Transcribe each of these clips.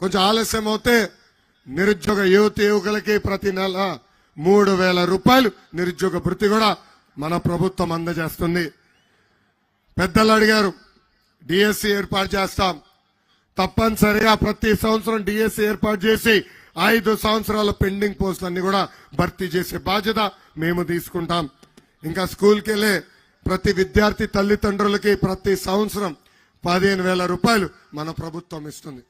కొంచెం ఆలస్యం అవుతే నిరుద్యోగ యువత యువకులకి ప్రతి నెల మూడు వేల రూపాయలు నిరుద్యోగ భృతి కూడా మన ప్రభుత్వం అందజేస్తుంది. పెద్దలు అడిగారు డిఎస్సి ఏర్పాటు చేస్తాం. తప్పనిసరిగా ప్రతి సంవత్సరం డిఎస్సి ఏర్పాటు చేసి ఐదు సంవత్సరాల పెండింగ్ పోస్టులన్నీ కూడా భర్తీ చేసే బాధ్యత మేము తీసుకుంటాం. ఇంకా స్కూల్కి వెళ్ళే ప్రతి విద్యార్థి తల్లిదండ్రులకి ప్రతి సంవత్సరం పదిహేను వేల రూపాయలు మన ప్రభుత్వం ఇస్తుంది.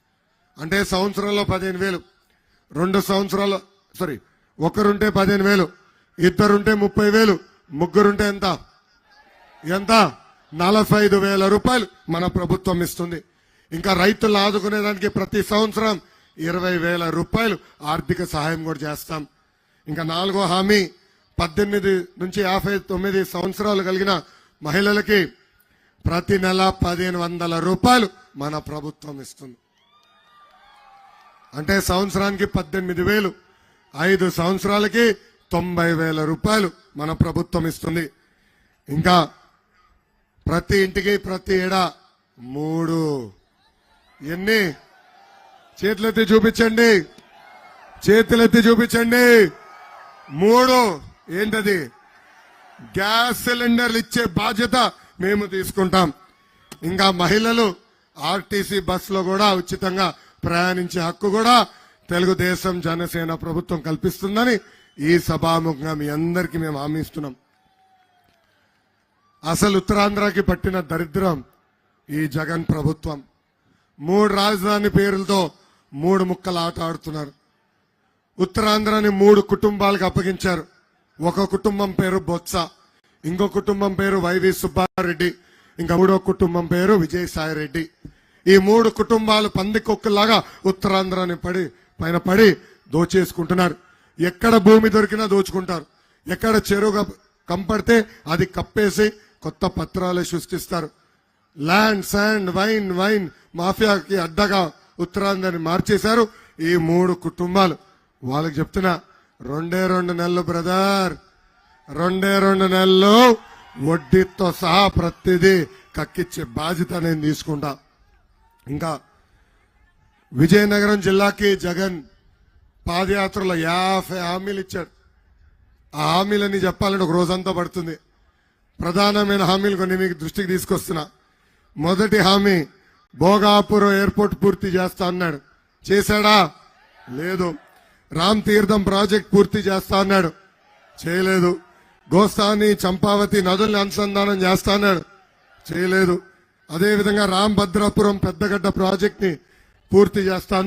అంటే సంవత్సరంలో పదిహేను వేలు. రెండు సంవత్సరాలు సారీ ఒకరుంటే పదిహేను వేలు ఇద్దరుంటే ముప్పై వేలు ముగ్గురుంటే ఎంత? ఎంత? నలభై ఐదు వేల రూపాయలు మన ప్రభుత్వం ఇస్తుంది. ఇంకా రైతులు ఆదుకునేదానికి ప్రతి సంవత్సరం ఇరవై వేల రూపాయలు ఆర్థిక సహాయం కూడా చేస్తాం. ఇంకా నాలుగో హామీ పద్దెనిమిది నుంచి యాభై తొమ్మిది సంవత్సరాలు కలిగిన మహిళలకి ప్రతి నెల పదిహేను వందల రూపాయలు మన ప్రభుత్వం ఇస్తుంది. అంటే సంవత్సరానికి పద్దెనిమిది వేలు. ఐదు సంవత్సరాలకి తొంభై వేల రూపాయలు మన ప్రభుత్వం ఇస్తుంది. ఇంకా ప్రతి ఇంటికి ప్రతి ఏడా మూడు. ఎన్ని? చేతులెత్తి చూపించండి. చేతులెత్తి చూపించండి. మూడు. ఏంటది? గ్యాస్ సిలిండర్లు ఇచ్చే బాధ్యత మేము తీసుకుంటాం. ఇంకా మహిళలు ఆర్టీసీ బస్సులో కూడా ఉచితంగా ప్రయాణించే హక్కు కూడా తెలుగుదేశం జనసేన ప్రభుత్వం కల్పిస్తుందని ఈ సభాముఖంగా మీ అందరికీ మేము హామీ ఇస్తున్నాం అసలు ఉత్తరాంధ్రకి పట్టిన దరిద్రం ఈ జగన్ ప్రభుత్వం. మూడు రాజధాని పేర్లతో మూడు ముక్కలు ఆట ఆడుతున్నారు. ఉత్తరాంధ్రని మూడు కుటుంబాలకు అప్పగించారు. ఒక కుటుంబం పేరు బొత్స ఇంకో కుటుంబం పేరు వైవి సుబ్బారెడ్డి ఇంకా మూడో కుటుంబం పేరు విజయసాయి రెడ్డి ఈ మూడు కుటుంబాలు పందికొక్కులాగా ఉత్తరాంధ్రాన్ని పడి పైన పడి దోచేసుకుంటున్నారు. ఎక్కడ భూమి దొరికినా దోచుకుంటారు. ఎక్కడ చెరువుగా కంపడితే అది కప్పేసి కొత్త పత్రాలు సృష్టిస్తారు. ల్యాండ్ శాండ్ వైన్ వైన్ మాఫియాకి అడ్డగా ఉత్తరాంధ్రాన్ని మార్చేశారు ఈ మూడు కుటుంబాలు. వాళ్ళకి చెప్తున్నా రెండే రెండు నెలలు బ్రదర్. రెండే రెండు నెలలు వడ్డీతో సహా ప్రతిదీ కక్కిచ్చే బాధ్యత నేను తీసుకుంటా. ఇంకా విజయనగరం జిల్లాకి జగన్ పాదయాత్రలో యాభై హామీలు ఇచ్చాడు. ఆ హామీలన్నీ చెప్పాలంటే ఒక రోజంతా పడుతుంది. ప్రధానమైన హామీలు కొన్ని మీకు దృష్టికి తీసుకొస్తున్నా. మొదటి హామీ భోగాపురం ఎయిర్పోర్ట్ పూర్తి చేస్తా అన్నాడు. చేశాడా? లేదు. రామ్ తీర్థం ప్రాజెక్ట్ పూర్తి చేస్తా అన్నాడు. చేయలేదు. గోస్తాని చంపావతి నదుల్ని అనుసంధానం చేస్తా అన్నాడు. చేయలేదు. అదేవిధంగా రామ్ భద్రాపురం పెద్దగడ్డ ప్రాజెక్ట్ని పూర్తి చేస్తానని